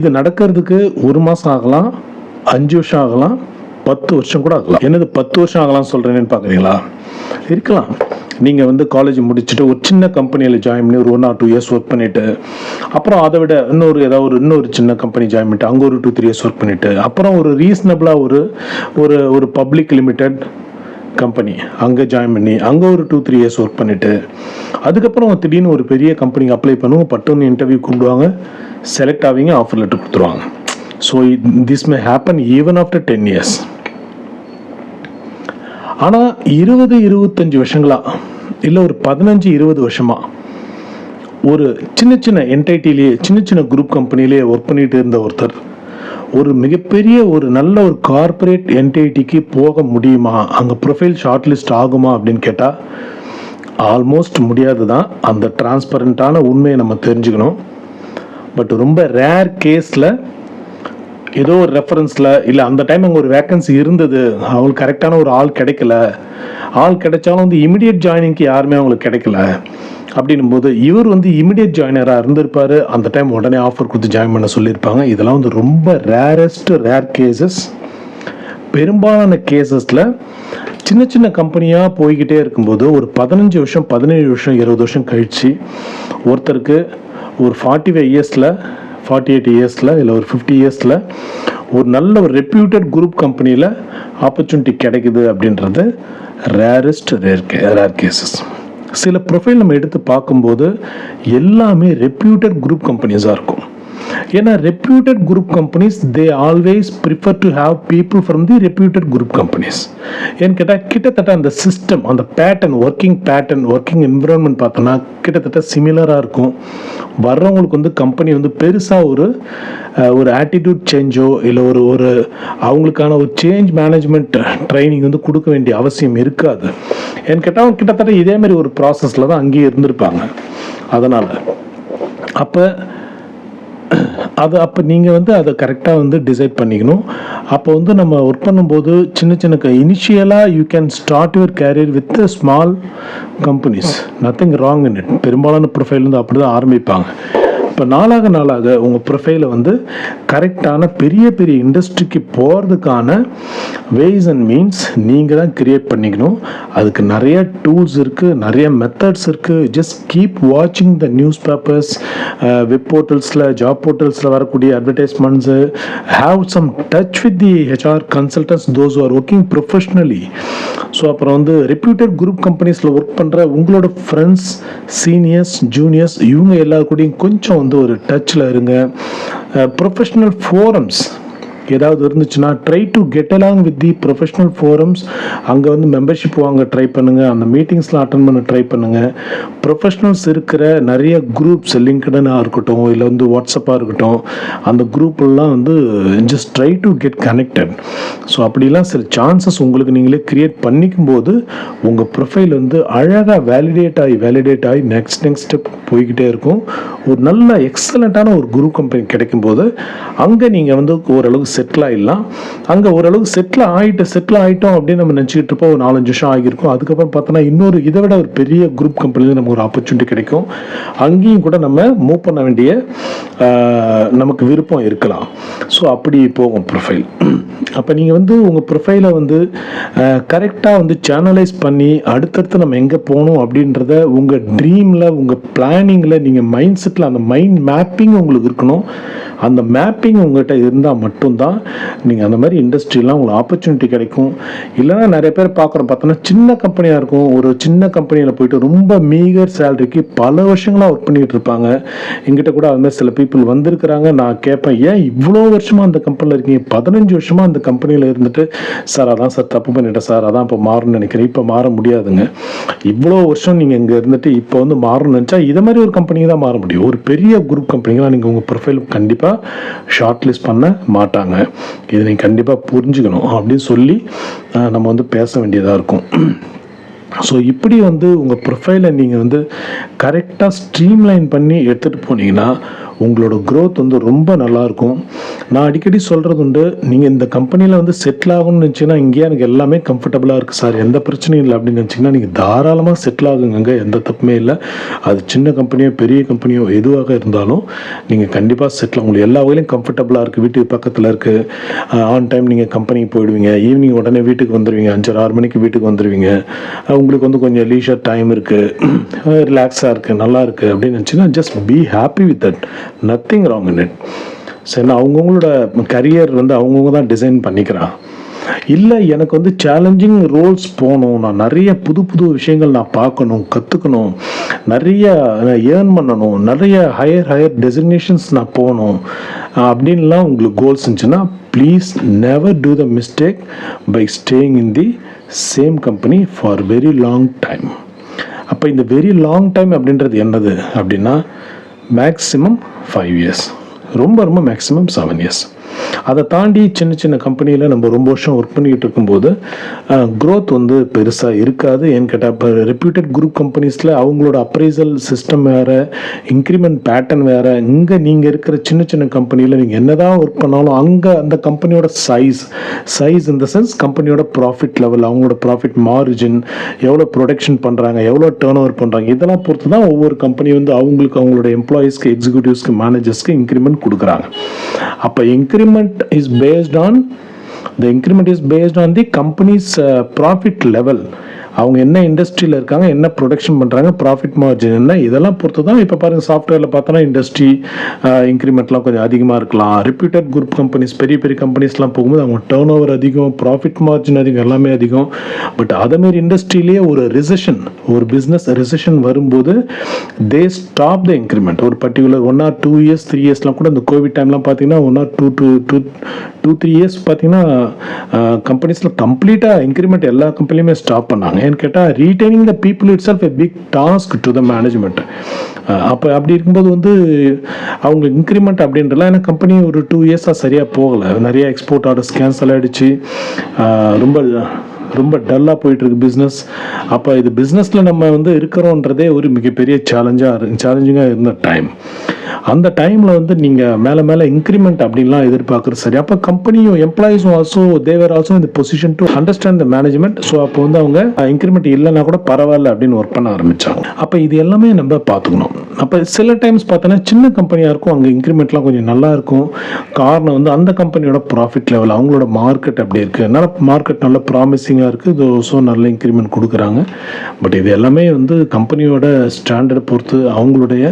இது நடக்கிறதுக்கு ஒரு மாதம் ஆகலாம் அஞ்சு வருஷம் ஆகலாம் பத்து வருஷம் கூட ஆகலாம். என்னது பத்து வருஷம் ஆகலாம் சொல்கிறேன்னு பார்க்குறீங்களா இருக்கலாம். நீங்கள் வந்து காலேஜ் முடிச்சுட்டு ஒரு சின்ன கம்பெனியில் ஜாயின் பண்ணி ஒரு one or two years work பண்ணிவிட்டு அப்புறம் அதை விட இன்னொரு ஏதாவது ஒரு இன்னொரு சின்ன கம்பெனி ஜாயின் பண்ணிட்டு அங்கே ஒரு டூ த்ரீ இயர்ஸ் ஒர்க் பண்ணிவிட்டு அப்புறம் ஒரு ரீசனபிளாக ஒரு ஒரு ஒரு பப்ளிக் லிமிடெட் கம்பெனி அங்கே ஜாயின் பண்ணி அங்கே ஒரு டூ த்ரீ இயர்ஸ் ஒர்க் பண்ணிவிட்டு அதுக்கப்புறம் திடீர்னு ஒரு பெரிய கம்பெனிக்கு அப்ளை பண்ணுவோம் பட்டுன்னு இன்டர்வியூ கொண்டுவாங்க செலக்ட் ஆவீங்க ஆஃபர் லெட்டர் கொடுத்துருவாங்க. So this may happen even after ten years ஆனால் இருபது இருபத்தஞ்சி வருஷங்களா இல்லை ஒரு பதினஞ்சு இருபது வருஷமா ஒரு சின்ன சின்ன என்டைட்டிலேயே சின்ன சின்ன குரூப் கம்பெனிலேயே ஒர்க் பண்ணிகிட்டு இருந்த ஒருத்தர் ஒரு மிகப்பெரிய ஒரு நல்ல ஒரு கார்ப்பரேட் என்டைட்டிக்கு போக முடியுமா? அங்கே ப்ரொஃபைல் ஷார்ட் லிஸ்ட் ஆகுமா அப்படின்னு கேட்டால் ஆல்மோஸ்ட் முடியாது தான் அந்த டிரான்ஸ்பரண்ட்டான உண்மையை நம்ம தெரிஞ்சுக்கணும். பட் ரொம்ப ரேர் கேஸில் ஏதோ ஒரு ரெஃபரன்ஸில் இல்லை அந்த டைம் அங்கே ஒரு வேக்கன்சி இருந்தது. அவங்களுக்கு கரெக்டான ஒரு ஆள் கிடைக்கல. ஆள் கிடைச்சாலும் வந்து இமிடியட் ஜாயினிங்க்கு யாருமே அவங்களுக்கு கிடைக்கல. அப்படின்னும் போது இவர் வந்து இமிடியட் ஜாயினராக இருந்திருப்பார். அந்த டைம் உடனே ஆஃபர் கொடுத்து ஜாயின் பண்ண சொல்லியிருப்பாங்க. இதெல்லாம் வந்து ரொம்ப ரேரஸ்ட் ரேர் கேசஸ் பெரும்பாலான கேசஸில் சின்ன சின்ன கம்பெனியாக போய்கிட்டே இருக்கும்போது ஒரு பதினஞ்சு வருஷம் பதினேழு வருஷம் இருபது வருஷம் கழித்து ஒருத்தருக்கு ஒரு ஃபார்ட்டி ஃபைவ் இயர்ஸில் ஃபார்ட்டி எயிட் இயர்ஸில் இல்லை ஒரு ஃபிஃப்டி இயர்ஸில் ஒரு நல்ல ஒரு ரெப்யூட்டட் குரூப் கம்பெனியில் ஆப்பர்ச்சுனிட்டி கிடைக்குது அப்படின்றது ரேரஸ்ட் ரேர் கே ரேர் கேசஸ் சில ப்ரொஃபைல் நம்ம எடுத்து பார்க்கும்போது எல்லாமே ரெப்யூட்டட் குரூப் கம்பெனிஸாக இருக்கும். ஏன்னா reputed group companies they always prefer to have people from the reputed group companies ஏன்னு கேட்டால் கிட்டத்தட்ட அந்த சிஸ்டம் அந்த pattern working pattern working environment பார்த்தோன்னா கிட்டத்தட்ட சிமிலராக இருக்கும். வர்றவங்களுக்கு வந்து கம்பெனி வந்து பெருசாக ஒரு ஒரு ஆட்டிடியூட் சேஞ்சோ இல்லை ஒரு ஒரு அவங்களுக்கான ஒரு சேஞ்ச் மேனேஜ்மெண்ட் ட்ரைனிங் வந்து கொடுக்க வேண்டிய அவசியம் இருக்காது. ஏன்னு கேட்டால் கிட்டத்தட்ட இதே மாதிரி ஒரு ப்ராசஸில் தான் அங்கேயே இருந்திருப்பாங்க. அதனால் அப்போ அது அப்போ நீங்கள் வந்து அதை கரெக்டாக வந்து டிசைட் பண்ணிக்கணும். அப்போ வந்து நம்ம ஒர்க் பண்ணும்போது சின்ன சின்ன இனிஷியலாக you can start your career with small companies nothing wrong in it பெரும்பாலான ப்ரொஃபைல் வந்து அப்படி தான் ஆரம்பிப்பாங்க. இப்போ நாளாக நாளாக உங்கள் ப்ரொஃபைலை வந்து கரெக்டான பெரிய பெரிய இண்டஸ்ட்ரிக்கு போகிறதுக்கான வேஸ் அண்ட் மீன்ஸ் நீங்கள் தான் கிரியேட் பண்ணிக்கணும். அதுக்கு நிறைய டூல்ஸ் இருக்குது நிறைய மெத்தட்ஸ் இருக்குது ஜஸ்ட் கீப் வாட்சிங் த நியூஸ் பேப்பர்ஸ் வெப் போர்ட்டல்ஸில் ஜாப் போர்ட்டல்ஸில் வரக்கூடிய advertisements have some touch with the HR consultants those are working professionally so அப்புறம் வந்து ரெப்யூட்டட் குரூப் கம்பெனிஸில் ஒர்க் பண்ணுற உங்களோட ஃப்ரெண்ட்ஸ் சீனியர்ஸ் ஜூனியர்ஸ் இவங்க எல்லா கூடயும் கொஞ்சம் வந்து ஒரு டச்சில் இருங்க. ப்ரொஃபஷ்னல் ஃபோரம்ஸ் ஏதாவது இருந்துச்சுன்னா try to get along with the professional forums அங்கே வந்து மெம்பர்ஷிப் வாங்க ட்ரை பண்ணுங்கள் அந்த மீட்டிங்ஸ்லாம் அட்டன் பண்ண ட்ரை பண்ணுங்கள் ப்ரொஃபஷனல்ஸ் இருக்கிற நிறைய குரூப்ஸ் லிங்க்டனாக இருக்கட்டும் இல்லை வந்து வாட்ஸ்அப்பாக இருக்கட்டும் அந்த குரூப்லாம் வந்து just try to get connected so அப்படிலாம் சில சான்சஸ் உங்களுக்கு நீங்களே க்ரியேட் பண்ணிக்கும் போது உங்கள் ப்ரொஃபைல் வந்து அழகாக வேலிடேட் ஆகி வேலிடேட் ஆகி நெக்ஸ்ட் நெக்ஸ்ட் ஸ்டெப் போய்கிட்டே இருக்கும். ஒரு நல்ல எக்ஸலண்ட்டான ஒரு குரூப் கம்பெனி கிடைக்கும் போது அங்கே நீங்கள் வந்து ஓரளவுக்கு செட்டில் ஆகிடலாம் அங்கே ஓரளவுக்கு செட்டில் ஆகிட்டு செட்டில் ஆகிட்டோம் அப்படின்னு நம்ம நினச்சிக்கிட்டு இருப்போம். ஒரு நாலஞ்சு வருஷம் ஆகியிருக்கும். அதுக்கப்புறம் பார்த்தோன்னா இன்னொரு இதை விட ஒரு பெரிய குரூப் கம்பெனியில் நமக்கு ஒரு ஆப்பர்ச்சுனிட்டி கிடைக்கும். அங்கேயும் கூட நம்ம மூவ் பண்ண வேண்டிய ஆஹ், நமக்கு விருப்பம் இருக்கலாம். ஸோ அப்படி போகும் ப்ரொஃபைல் அப்போ நீங்கள் வந்து உங்கள் ப்ரொஃபைலை வந்து கரெக்டாக வந்து சேனலைஸ் பண்ணி அடுத்தடுத்து நம்ம எங்கே போகணும் அப்படின்றத உங்கள் ட்ரீமில் உங்கள் பிளானிங்கில் நீங்கள் மைண்ட் செட்டில் அந்த மைண்ட் மேப்பிங் உங்களுக்கு இருக்கணும். அந்த மேப்பிங் உங்கள்கிட்ட இருந்தால் மட்டும்தான் நீங்கள் அந்த மாதிரி இண்டஸ்ட்ரியெலாம் உங்களுக்கு ஆப்பர்ச்சுனிட்டி கிடைக்கும். இல்லைன்னா நிறைய பேர் பார்க்குறோம் பார்த்தோன்னா சின்ன கம்பெனியாக இருக்கும். ஒரு சின்ன கம்பெனியில் போயிட்டு ரொம்ப மீகர் சேலரிக்கு பல வருஷங்களாக ஒர்க் பண்ணிகிட்டு இருப்பாங்க. எங்கிட்ட கூட அது மாதிரி சில பீப்புள் வந்திருக்கிறாங்க. நான் கேட்பேன் ஏன் இவ்வளோ வருஷமாக அந்த கம்பெனியில் இருக்கீங்க? பதினஞ்சு வருஷமாக அந்த கம்பெனியில் இருந்துட்டு சார் அதான் சார் தப்பு பண்ணிட்டேன் சார். அதான் இப்போ மாறணும்னு நினைக்கிறேன். இப்போ மாற முடியாதுங்க. இவ்வளோ வருஷம் நீங்கள் இங்கே இருந்துட்டு இப்போ வந்து மாறணும்னு நினச்சா இதை மாதிரி ஒரு கம்பெனி தான் மாற முடியும். ஒரு பெரிய குரூப் கம்பெனிகளாக நீங்கள் உங்கள் ப்ரொஃபைல் கண்டிப்பாக ஷார்ட் லிஸ்ட் பண்ண மாட்டாங்க. இதை நீங்கள் கண்டிப்பாக புரிஞ்சுக்கணும் அப்படின்னு சொல்லி நம்ம வந்து பேச வேண்டியதாக இருக்கும். ஸோ இப்படி வந்து உங்கள் ப்ரொஃபைலை நீங்கள் வந்து கரெக்டாக ஸ்ட்ரீம்லைன் பண்ணி எடுத்துகிட்டு போனீங்கன்னா உங்களோட க்ரோத் வந்து ரொம்ப நல்லாயிருக்கும். நான் அடிக்கடி சொல்கிறது உண்டு நீங்கள் இந்த கம்பெனியில் வந்து செட்டில் ஆகணும்னு நினச்சிங்கன்னா இங்கேயே எனக்கு எல்லாமே கம்ஃபர்டபுளாக இருக்குது சார். எந்த பிரச்சனையும் இல்லை அப்படின்னு நினச்சிங்கன்னா நீங்கள் தாராளமாக செட்டில் ஆகுங்க எந்த தப்புமே இல்லை. அது சின்ன கம்பெனியோ பெரிய கம்பெனியோ எதுவாக இருந்தாலும் நீங்கள் கண்டிப்பாக செட்டில் உங்களுக்கு எல்லா வகையிலும் கம்ஃபர்டபுளாக இருக்குது வீட்டுக்கு பக்கத்தில் இருக்குது ஆன் டைம் நீங்கள் கம்பெனிக்கு போயிடுவீங்க. ஈவினிங் உடனே வீட்டுக்கு வந்துடுவீங்க அஞ்சரை ஆறு மணிக்கு வீட்டுக்கு வந்துடுவீங்க உங்களுக்கு வந்து கொஞ்சம் லீஷர் டைம் இருக்குது ரிலாக்ஸாக இருக்குது நல்லா இருக்குது அப்படின்னு நினச்சிங்கன்னா just be happy with that nothing wrong in it சரி அவங்கவுங்களோட கரியர் வந்து அவங்கவுங்க தான் டிசைன் பண்ணிக்கிறான் இல்லை எனக்கு வந்து சேலஞ்சிங் ரோல்ஸ் போகணும். நான் நிறைய புது புது விஷயங்கள் நான் பார்க்கணும் கற்றுக்கணும் நிறைய ஏர்ன் பண்ணணும். நிறைய ஹையர் ஹையர் டெசிக்னேஷன்ஸ் நான் போகணும். அப்படின்லாம் உங்களுக்கு கோல்ஸ் இருந்துச்சுன்னா please never do the mistake by staying in the same company for very long time அப்போ இந்த வெரி லாங் டைம் அப்படின்றது என்னது? அப்படின்னா மேக்ஸிமம் ஃபைவ் இயர்ஸ் ரொம்ப ரொம்ப மேக்ஸிமம் செவன் இயர்ஸ் அதை தாண்டி சின்ன சின்ன கம்பெனியில் நம்ம ரொம்ப வருஷம் ஒர்க் பண்ணிக்கிட்டு இருக்கும்போது க்ரோத் வந்து பெருசாக இருக்காது. ஏன்னு கேட்டால் இப்போ ரெப்யூட்டட் குரூப் கம்பெனிஸில் அவங்களோட அப்ரைசல் சிஸ்டம் வேறு இன்க்ரிமெண்ட் பேட்டர்ன் வேறு இங்கே நீங்கள் இருக்கிற சின்ன சின்ன கம்பெனியில் நீங்கள் என்னதான் ஒர்க் பண்ணாலும் அங்கே அந்த கம்பெனியோட சைஸ் சைஸ் இந்த சென்ஸ் கம்பெனியோட ப்ராஃபிட் லெவல் அவங்களோட ப்ராஃபிட் மார்ஜின் எவ்வளோ ப்ரொடக்ஷன் பண்ணுறாங்க எவ்வளோ டேர்ன் ஓவர் பண்ணுறாங்க இதெல்லாம் பொறுத்து தான் ஒவ்வொரு கம்பெனி வந்து அவங்களுக்கு அவங்களோட எம்ப்ளாயீஸ்க்கு எக்ஸிக்யூட்டிவ்ஸ்க்கு மேனேஜர்ஸ்க்கு இன்க்ரிமெண்ட் கொடுக்குறாங்க. அப்போ increment increment is based on the increment is based on the company's uh, profit level அவங்க என்ன இண்டஸ்ட்ரியில் இருக்காங்க என்ன ப்ரொடக்ஷன் பண்ணுறாங்க ப்ராஃபிட் மார்ஜின் என்ன இதெல்லாம் பொறுத்து தான் இப்போ பாருங்கள் சாஃப்ட்வேரில் பார்த்தோன்னா இண்டஸ்ட்ரி இன்க்ரிமெண்ட்லாம் கொஞ்சம் அதிகமாக இருக்கலாம். ரிப்யூட்டட் குரூப் கம்பெனிஸ் பெரிய பெரிய கம்பெனிஸ்லாம் போகும்போது அவங்க டேர்ன் ஓவர் அதிகம் ப்ராஃபிட் மார்ஜின் அதிகம் எல்லாமே அதிகம். பட் அதேமாரி இண்டஸ்ட்ரியிலேயே ஒரு ரிசெஷன் ஒரு பிஸ்னஸ் ரிசெஷன் வரும்போது தே ஸ்டாப் த இன்க்ரிமெண்ட் ஒரு particular one or two years three இயர்ஸ்லாம் கூட இந்த கோவிட் டைம்லாம் பார்த்தீங்கன்னா one or two two two two three years பார்த்தீங்கன்னா கம்பெனிஸில் கம்ப்ளீட்டாக இன்க்ரிமெண்ட் எல்லா கம்பெனியுமே ஸ்டாப் பண்ணாங்க. ஏன்னு கேட்டால் retaining the people itself a big task to the management அப்போ அப்படி இருக்கும்போது வந்து அவங்க இன்க்ரிமெண்ட் அப்படின்றலாம் ஏன்னா கம்பெனி ஒரு டூ இயர்ஸாக சரியாக போகலை. நிறைய எக்ஸ்போர்ட் ஆர்டர்ஸ் கேன்சல் ஆகிடுச்சு ரொம்ப ரொம்ப டல்லாக போயிட்டுருக்கு பிஸ்னஸ் அப்போ இது பிஸ்னஸில் நம்ம வந்து இருக்கிறோன்றதே ஒரு மிகப்பெரிய சேலஞ்சாக சேலஞ்சிங்காக இருந்த டைம் அந்த டைமில் வந்து நீங்கள் மேலே மேலே இன்க்ரிமெண்ட் அப்படின்லாம் எதிர்பார்க்குறது சரி. அப்போ கம்பெனியும் எம்ப்ளாயிஸும் ஆல்சோ தேவர் ஆல்சோ இந்த position to understand the management so அப்போ வந்து அவங்க இன்க்ரிமெண்ட் இல்லைன்னா கூட பரவாயில்ல அப்படின்னு ஒர்க் பண்ண ஆரம்பித்தாங்க அப்போ இது எல்லாமே நம்ம பார்த்துக்கணும். அப்போ சில டைம்ஸ் பார்த்தோன்னா சின்ன கம்பெனியாக இருக்கும். அங்கே இன்க்ரிமெண்ட்லாம் கொஞ்சம் நல்லா இருக்கும். காரணம் வந்து அந்த கம்பெனியோட ப்ராஃபிட் லெவல் அவங்களோட மார்க்கெட் அப்படி இருக்குது அதனால் மார்க்கெட் நல்ல ப்ராமிசிங் ப்ராமிசிங்காக இருக்குது ஸோ நல்ல இன்க்ரிமெண்ட் கொடுக்குறாங்க. பட் இது எல்லாமே வந்து கம்பெனியோட ஸ்டாண்டர்ட் பொறுத்து அவங்களுடைய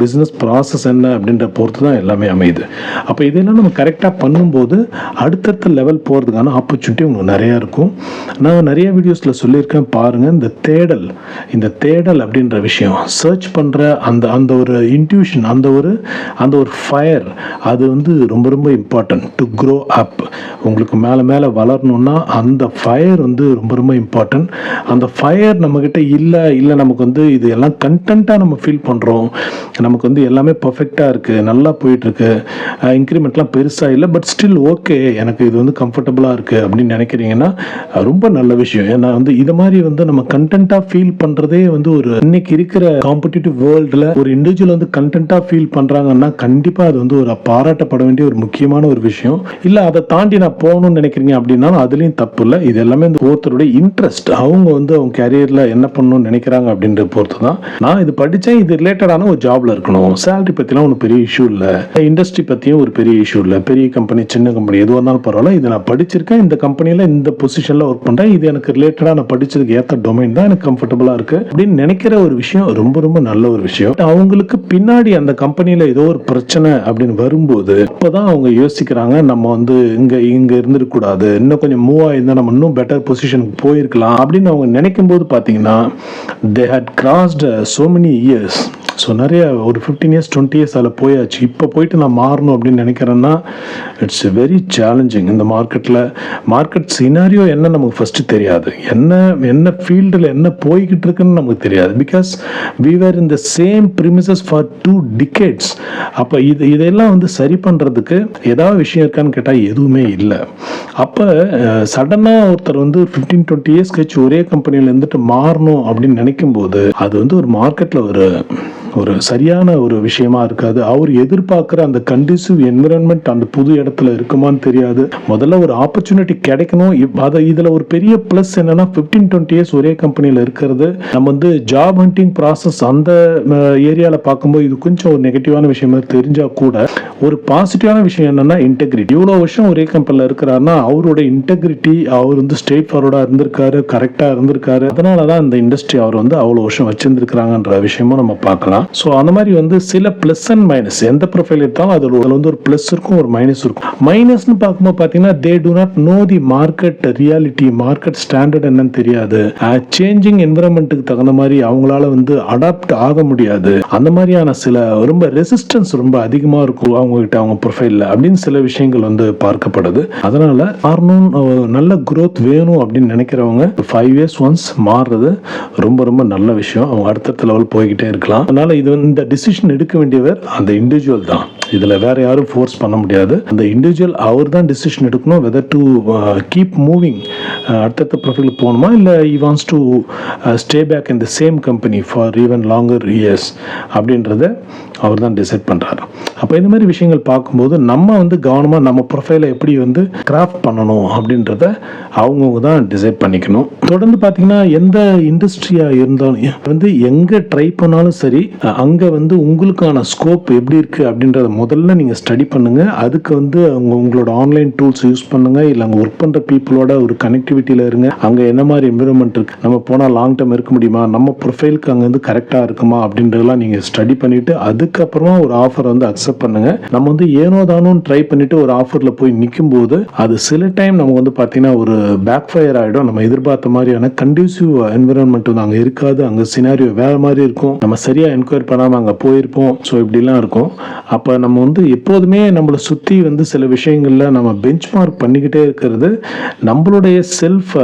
பிஸ்னஸ் ப்ராசஸ் என்ன அப்படின்ற பொறுத்து தான் எல்லாமே அமையுது. அப்போ இதெல்லாம் நம்ம கரெக்டாக பண்ணும்போது அடுத்தடுத்த லெவல் போகிறதுக்கான ஆப்பர்ச்சுனிட்டி உங்களுக்கு நிறையா இருக்கும். நான் நிறைய வீடியோஸில் சொல்லியிருக்கேன் பாருங்கள் இந்த தேடல் இந்த தேடல் அப்படின்ற விஷயம். சர்ச் பண்ணுற அந்த அந்த ஒரு இன்ட்யூஷன் அந்த ஒரு அந்த ஒரு ஃபயர் அது வந்து ரொம்ப ரொம்ப இம்பார்ட்டன்ட் டு க்ரோ அப் உங்களுக்கு மேலே மேலே வளரணும்னா அந்த ஃபயர் வந்து ரொம்ப ரொம்ப இம்பார்ட்டன்ட் அந்த ஃபயர் நம்மக்கிட்ட இல்லை இல்லை நமக்கு வந்து இது எல்லாம் கண்டென்ட்டாக நம்ம ஃபீல் பண்ணுறோம் நமக்கு வந்து எல்லாமே பர்ஃபெக்டாக இருக்குது நல்லா போயிட்டுருக்கு இன்க்ரிமெண்ட்லாம் பெருசாக இல்லை பட் ஸ்டில் ஓகே எனக்கு இது வந்து கம்ஃபர்டபுளாக இருக்குது அப்படின்னு நினைக்கிறீங்கன்னா ரொம்ப நல்ல விஷயம். ஏன்னா வந்து இது மாதிரி வந்து நம்ம கண்டென்ட்டாக ஃபீல் பண்ணுறதே வந்து ஒரு இன்னைக்கு இருக்கிற காம்படிட்டிவ் வேர்ல்டில் ஒரு இண்டிவிஜுவல் வந்து கண்டென்ட்டாக ஃபீல் பண்ணுறாங்கன்னா கண்டிப்பாக அது வந்து ஒரு பாராட்டப்பட வேண்டிய ஒரு முக்கியமான ஒரு விஷயம். இல்லை அதை தாண்டி நான் போகணும்னு நினைக்கிறீங்க அப்படின்னாலும் அதுலேயும் தப்பு இல்லை. இது எல்லாமே வந்து ஒருத்தருடைய இன்ட்ரெஸ்ட் அவங்க வந்து அவங்க கேரியரில் என்ன பண்ணணும்னு நினைக்கிறாங்க அப்படின்ற பொறுத்து தான் நான் இது படித்தேன் இது ரிலேட்டடான ஒரு ஜாப்ல இருக்கணும். சேலரி பற்றிலாம் ஒன்றும் பெரிய இஷ்யூ இல்லை. இண்டஸ்ட்ரி பற்றியும் ஒரு பெரிய இஷ்யூ இல்லை. பெரிய கம்பெனி சின்ன கம்பெனி எதுவாக இருந்தாலும் பரவாயில்ல. இதை நான் படிச்சிருக்கேன். இந்த கம்பெனியில் இந்த பொசிஷனில் ஒர்க் பண்ணுறேன் இது எனக்கு ரிலேட்டடாக நான் படிச்சதுக்கு ஏற்ற டொமைன் தான் எனக்கு கம்ஃபர்டபுளாக இருக்குது அப்படின்னு நினைக்கிற ஒரு விஷயம் ரொம்ப ரொம்ப நல்ல ஒரு விஷயம். அவங்களுக்கு பின்னாடி அந்த கம்பெனியில் ஏதோ ஒரு பிரச்சனை அப்படின்னு வரும்போது இப்போதான் அவங்க யோசிக்கிறாங்க நம்ம வந்து இங்கே இங்கே இருந்துருக்கூடாது இன்னும் கொஞ்சம் மூவ் ஆயிருந்தா நம்ம இன்னும் பெட்டர் பொசிஷனுக்கு போயிருக்கலாம் அப்படின்னு அவங்க நினைக்கும் போது பார்த்தீங்கன்னா they had crossed so many years so நிறைய ஒரு ஃபிஃப்டீன் இயர்ஸ் டுவெண்ட்டி இயர்ஸ் அதில் போயாச்சு. இப்போ போயிட்டு நான் மாறணும் அப்படின்னு நினைக்கிறேன்னா இட்ஸ் வெரி சேலஞ்சிங் இந்த மார்க்கெட்டில் மார்க்கெட் சினாரியோ என்ன நமக்கு ஃபஸ்ட்டு தெரியாது. என்ன என்ன ஃபீல்டில் என்ன போய்கிட்டு இருக்குன்னு நமக்கு தெரியாது. Because we were in the same premises for two decades அப்போ இது இதெல்லாம் வந்து சரி பண்ணுறதுக்கு ஏதாவது விஷயம் இருக்கான்னு கேட்டால் எதுவுமே இல்லை. அப்போ சடனாக ஒருத்தர் வந்து ஃபிஃப்டீன் டுவெண்ட்டி இயர்ஸ் கழிச்சு ஒரே கம்பெனியில் இருந்துட்டு மாறணும் அப்படின்னு நினைக்கும் போது அது வந்து ஒரு மார்க்கெட்டில் ஒரு ஒரு சரியான ஒரு விஷயமா இருக்காது. அவர் எதிர்பார்க்குற அந்த கண்டிசிவ் என்விரான்மெண்ட் அந்த புது இடத்துல இருக்குமான்னு தெரியாது. முதல்ல ஒரு ஆப்பர்ச்சுனிட்டி கிடைக்கணும். இப்- அதை இதில் ஒரு பெரிய ப்ளஸ் என்னன்னா ஃபிஃப்டீன் டுவெண்ட்டி இயர்ஸ் ஒரே கம்பெனியில் இருக்கிறது. நம்ம வந்து ஜாப் ஹண்டிங் ப்ராசஸ் அந்த ஏரியாவில் பார்க்கும்போது இது கொஞ்சம் ஒரு நெகட்டிவான விஷயமா தெரிஞ்சால் கூட ஒரு பாசிட்டிவான விஷயம் என்னன்னா இன்டெகிரிட்டி இவ்வளோ வருஷம் ஒரே கம்பெனியில் இருக்கிறாருன்னா அவரோட இன்டெகிரிட்டி அவர் வந்து ஸ்ட்ரெயிட் ஃபார்வர்டாக இருந்திருக்காரு கரெக்டாக இருந்திருக்காரு. அதனால தான் இந்த இண்டஸ்ட்ரி அவர் வந்து அவ்வளோ வருஷம் வச்சிருந்துருக்காங்கன்ற விஷயமும் நம்ம பார்க்கலாம். ஸோ அந்த மாதிரி வந்து சில ப்ளஸ் அண்ட் மைனஸ் எந்த ப்ரொஃபைல் எடுத்தாலும் அதில் அதில் வந்து ஒரு ப்ளஸ் இருக்கும் ஒரு மைனஸ் இருக்கும். மைனஸ்னு பார்க்கும்போது பார்த்தீங்கன்னா they do not know the market reality market standard என்னன்னு தெரியாது. சேஞ்சிங் என்விரான்மெண்ட்டுக்கு தகுந்த மாதிரி அவங்களால வந்து அடாப்ட் ஆக முடியாது. அந்த மாதிரியான சில ரொம்ப ரெசிஸ்டன்ஸ் ரொம்ப அதிகமாக இருக்கும் அவங்க கிட்ட அவங்க ப்ரொஃபைலில் அப்படின்னு சில விஷயங்கள் வந்து பார்க்கப்படுது. அதனால மாறணும் நல்ல குரோத் வேணும் அப்படின்னு நினைக்கிறவங்க ஃபைவ் இயர்ஸ் ஒன்ஸ் மாறுறது ரொம்ப ரொம்ப நல்ல விஷயம். அவங்க அடுத்தடுத்த லெவல் போய்கிட்டே இருக்கலாம். அதனால இது வந்து இந்த டிசிஷன் எடுக்க வேண்டியவர் அந்த இண்டிவிஜுவல் தான். இதில் வேற யாரும் ஃபோர்ஸ் பண்ண முடியாது. அந்த இண்டிவிஜுவல் அவர் தான் டிசிஷன் எடுக்கணும் வெதர் டு கீப் மூவிங் அடுத்தடுத்த ப்ரொஃபைலுக்கு போகணுமா இல்லை he wants to stay back in the same company for even longer years அப்படின்றத அவர் தான் டிசைட் பண்ணுறாரு அப்போ இந்த மாதிரி விஷயங்கள் பார்க்கும்போது நம்ம வந்து கவனமாக நம்ம ப்ரொஃபைலை எப்படி வந்து கிராஃப்ட் பண்ணணும் அப்படின்றத அவங்கவுங்க தான் டிசைட் பண்ணிக்கணும். தொடர்ந்து பார்த்தீங்கன்னா எந்த இண்டஸ்ட்ரியாக இருந்தாலும் வந்து எங்கே ட்ரை பண்ணாலும் சரி அங்கே வந்து உங்களுக்கான ஸ்கோப் எப்படி இருக்குது அப்படின்றத முதல்ல நீங்கள் ஸ்டடி பண்ணுங்கள் அதுக்கு வந்து அவங்க உங்களோட ஆன்லைன் டூல்ஸ் யூஸ் பண்ணுங்கள் இல்லை அங்கே ஒர்க் பண்ணுற பீப்புளோட ஒரு கனெக்டிவிட்டியில் இருங்க. அங்கே என்ன மாதிரி என்விரான்மெண்ட் இருக்குது நம்ம போனால் லாங் டேர்ம் இருக்க முடியுமா? நம்ம ப்ரொஃபைலுக்கு அங்கே வந்து கரெக்டாக இருக்குமா? அப்படின்றதெல்லாம் நீங்கள் ஸ்டடி பண்ணிவிட்டு அதுக்கப்புறமா ஒரு ஆஃபர் வந்து அக்செப்ட் பண்ணுங்கள் நம்ம வந்து ஏனோ தானோன்னு ட்ரை பண்ணிவிட்டு ஒரு ஆஃபரில் போய் நிற்கும் போது அது சில டைம் நமக்கு வந்து பார்த்தீங்கன்னா ஒரு பேக் ஃபயர் ஆகிடும் நம்ம எதிர்பார்த்த மாதிரியான கண்டியூசிவ் என்விரான்மெண்ட் வந்து அங்கே இருக்காது. அங்கே சினாரியோ வேறு மாதிரி இருக்கும். நம்ம சரியாக என்கொயர் பண்ணாமல் அங்கே போயிருப்போம். ஸோ இப்படிலாம் இருக்கும். அப்போ நம்ம வந்து எப்போதுமே நம்மளை சுற்றி வந்து சில விஷயங்களில் நம்ம பெஞ்ச் மார்க் பண்ணிக்கிட்டே இருக்கிறது நம்மளுடைய செல்ஃப்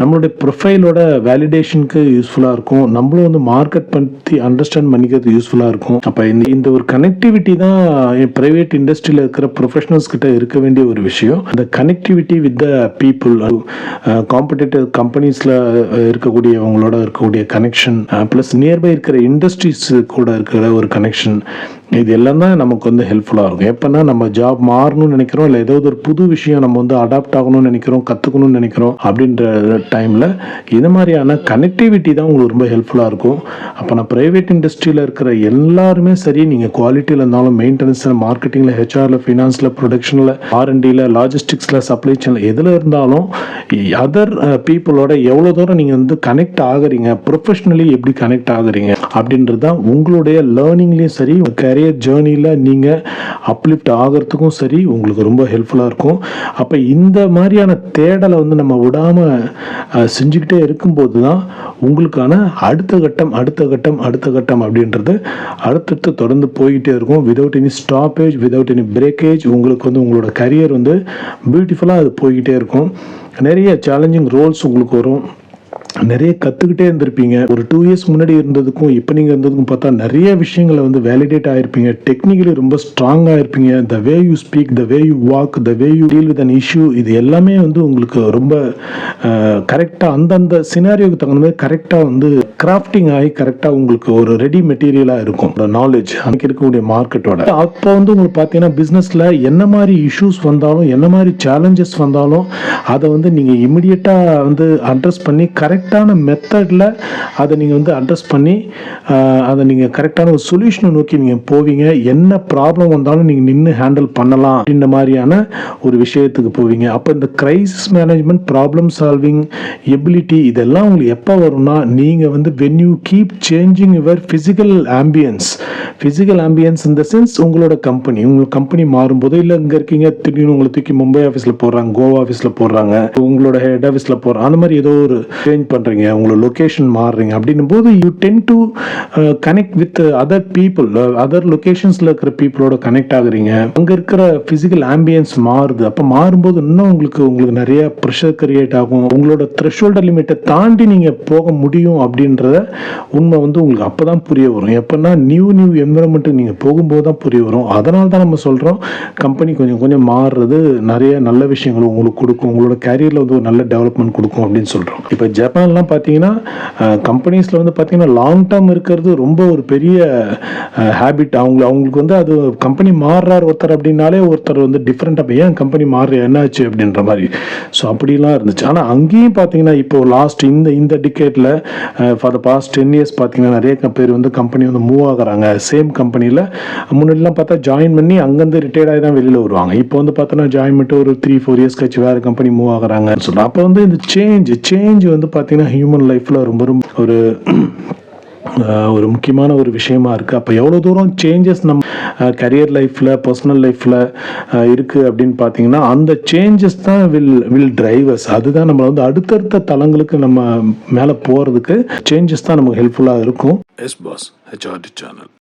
நம்மளுடைய ப்ரொஃபைலோட வேலிடேஷனுக்கு யூஸ்ஃபுல்லாக இருக்கும். நம்மளும் வந்து மார்க்கெட் பற்றி அண்டர்ஸ்டாண்ட் பண்ணிக்கிறது யூஸ்ஃபுல்லாக இருக்கும். அப்போ இந்த இந்த ஒரு கனெக்டிவிட்டி தான் ப்ரைவேட் இண்டஸ்ட்ரியில் இருக்கிற ப்ரொஃபஷனல்ஸ் கிட்ட இருக்க வேண்டிய ஒரு விஷயம். இந்த connectivity with the people competitive கம்பெனிஸில் இருக்கக்கூடியவங்களோட இருக்கக்கூடிய கனெக்ஷன் ப்ளஸ் நியர்பை இருக்கிற இண்டஸ்ட்ரீஸ் கூட இருக்கிற ஒரு கனெக்ஷன் இது எல்லாம் தான் நமக்கு வந்து ஹெல்ப்ஃபுல்லாக இருக்கும். எப்போனா நம்ம ஜாப் மாறணும்னு நினைக்கிறோம் இல்லை ஏதோ ஒரு புது விஷயம் நம்ம வந்து அடாப்ட் ஆகணும்னு நினைக்கிறோம் கற்றுக்கணும்னு நினைக்கிறோம் அப்படின்ற டைமில் இது மாதிரியான கனெக்டிவிட்டி தான் உங்களுக்கு ரொம்ப ஹெல்ப்ஃபுல்லாக இருக்கும். அப்போ நான் ப்ரைவேட் இண்டஸ்ட்ரியில் இருக்கிற எல்லாருமே சரி நீங்கள் குவாலிட்டியில் இருந்தாலும் மெயின்டெனன்ஸில் மார்க்கெட்டிங்கில் ஹெச்ஆரில் ஃபினான்ஸில் ப்ரொடக்ஷனில் ஆர்என்டியில் லாஜிஸ்டிக்ஸில் சப்ளை சேனல் எதில் இருந்தாலும் அதர் பீப்புளோட uh, எவ்வளோ தூரம் நீங்கள் வந்து கனெக்ட் ஆகுறீங்க ப்ரொஃபஷ்னலி எப்படி கனெக்ட் ஆகுறீங்க அப்படின்றது தான் உங்களுடைய லேர்னிங்லேயும் சரி கேரியர் ஜேர்னியில் நீங்கள் அப்லிஃப்ட் ஆகிறதுக்கும் சரி உங்களுக்கு ரொம்ப ஹெல்ப்ஃபுல்லாக இருக்கும். அப்போ இந்த மாதிரியான தேடலை வந்து நம்ம விடாமல் செஞ்சுக்கிட்டே இருக்கும்போது தான் உங்களுக்கான அடுத்த கட்டம் அடுத்த கட்டம் அடுத்த கட்டம் அப்படின்றது அடுத்தடுத்து தொடர்ந்து போய்கிட்டே இருக்கும். Without any stoppage without any breakage உங்களுக்கு வந்து உங்களோட கரியர் வந்து பியூட்டிஃபுல்லாக அது போய்கிட்டே இருக்கும். நிறைய சேலஞ்சிங் ரோல்ஸ் உங்களுக்கு வரும். நிறைய கற்றுக்கிட்டே இருந்திருப்பீங்க. ஒரு டூ இயர்ஸ் முன்னாடி இருந்ததுக்கும் இப்போ நீங்கள் இருந்ததுக்கும் பார்த்தா நிறைய விஷயங்களை வந்து வேலிடேட் ஆகிருப்பீங்க டெக்னிக்கலி ரொம்ப ஸ்ட்ராங்காக இருப்பீங்க. The way you speak the way you walk the way you deal with an issue இது எல்லாமே வந்து உங்களுக்கு ரொம்ப கரெக்டாக அந்தந்த சினாரியோக்கு தகுந்த மாதிரி கரெக்டாக வந்து கிராஃப்டிங் ஆகி கரெக்டாக உங்களுக்கு ஒரு ரெடி மெட்டீரியலாக இருக்கும். நாலேஜ் அன்றைக்கி இருக்கக்கூடிய மார்க்கெட்டோட அப்போ வந்து உங்களுக்கு பார்த்தீங்கன்னா பிஸ்னஸில் என்ன மாதிரி இஷ்யூஸ் வந்தாலும் என்ன மாதிரி சேலஞ்சஸ் வந்தாலும் அதை வந்து நீங்கள் இமிடியட்டாக வந்து அட்ரஸ் பண்ணி கரெக்ட் கரெக்டான மெத்தடில் அதை நீங்கள் வந்து அட்ரஸ் பண்ணி அதை நீங்கள் கரெக்டான ஒரு சொல்யூஷனை நோக்கி நீங்கள் போவீங்க. என்ன ப்ராப்ளம் வந்தாலும் நீங்கள் நின்று ஹேண்டில் பண்ணலாம் அப்படின்ற மாதிரியான ஒரு விஷயத்துக்கு போவீங்க. அப்போ இந்த crisis management problem solving ability இதெல்லாம் உங்களுக்கு எப்போ வரும்னா நீங்கள் வந்து when you keep changing your physical ambience physical ambience இந்த சென்ஸ் உங்களோட கம்பெனி உங்கள் கம்பெனி மாறும்போது இல்லை இங்கே இருக்கீங்க திடீர்னு உங்களை தூக்கி மும்பை ஆஃபீஸில் போடுறாங்க கோவா ஆஃபீஸில் போடுறாங்க உங்களோட ஹெட் ஆஃபீஸில் போடுறாங்க அந்த மாதிரி ஏதோ ஒரு சேஞ்ச் பண்ணுறீங்க உங்களோட லொக்கேஷன் மாறுறீங்க அப்படின்னும் போது you tend to connect with other people other லொக்கேஷன்ஸில் இருக்கிற பீப்புளோட கனெக்ட் ஆகுறீங்க. அங்கே இருக்கிற ஃபிசிக்கல் ஆம்பியன்ஸ் மாறுது. அப்போ மாறும்போது இன்னும் உங்களுக்கு உங்களுக்கு நிறைய ப்ரெஷர் கிரியேட் ஆகும். உங்களோட த்ரெஷோல்டர் லிமிட்டை தாண்டி நீங்கள் போக முடியும் அப்படின்றத உண்மை வந்து உங்களுக்கு அப்போ தான் புரிய வரும். எப்போன்னா நியூ நியூ என்விரான்மெண்ட்டுக்கு நீங்கள் போகும்போது தான் புரிய வரும். அதனால தான் நம்ம சொல்கிறோம் கம்பெனி கொஞ்சம் கொஞ்சம் மாறுறது நிறைய நல்ல விஷயங்கள் உங்களுக்கு கொடுக்கும். உங்களோட கேரியரில் வந்து ஒரு நல்ல டெவலப்மெண்ட் கொடுக்கும் அப்படின்னு சொல்கிறோம் இப்போ ஜப்பான் அதனாலலாம் பார்த்தீங்கன்னா கம்பெனிஸில் வந்து பார்த்தீங்கன்னா லாங் டேர்ம் இருக்கிறது ரொம்ப ஒரு பெரிய ஹேபிட் அவங்க அவங்களுக்கு வந்து அது கம்பெனி மாறுறார் ஒருத்தர் அப்படின்னாலே ஒருத்தர் வந்து டிஃப்ரெண்ட்டாக ஏன் கம்பெனி மாறு என்னாச்சு அப்படின்ற மாதிரி. ஸோ அப்படிலாம் இருந்துச்சு. ஆனால் அங்கேயும் பார்த்தீங்கன்னா இப்போ லாஸ்ட் இந்த இந்த டிக்கெட்டில் for the past ten years பார்த்தீங்கன்னா நிறைய பேர் வந்து கம்பெனி வந்து மூவ் ஆகுறாங்க. சேம் கம்பெனியில் முன்னாடிலாம் பார்த்தா ஜாயின் பண்ணி அங்கேருந்து ரிட்டையர்ட் ஆகி தான் வெளியில் வருவாங்க. இப்போ வந்து பார்த்தோன்னா ஜாயின் பண்ணிட்டு ஒரு த்ரீ ஃபோர் இயர்ஸ் கழிச்சு வேறு கம்பெனி மூவ் ஆகுறாங்கன்னு சொல்லலாம் அப்போ வந்து இந்த சேஞ்ச் சேஞ்ச் வந்து பார்த்தீங்கன்னா ஹியூமன் லைஃப்பில் ரொம்ப ரொம்ப ஒரு ஒரு முக்கியமான ஒரு விஷயமா இருக்குது அப்போ எவ்வளோ தூரம் சேஞ்சஸ் நம்ம கரியர் லைஃப்பில் பர்சனல் லைஃப்பில் இருக்குது அப்படின்னு பார்த்தீங்கன்னா அந்த சேஞ்சஸ் தான் வில் வில் டிரைவர்ஸ் அதுதான் நம்மளை வந்து அடுத்தடுத்த தளங்களுக்கு நம்ம மேலே போகிறதுக்கு சேஞ்சஸ் தான் நமக்கு ஹெல்ப்ஃபுல்லாக இருக்கும். S pass HRD channel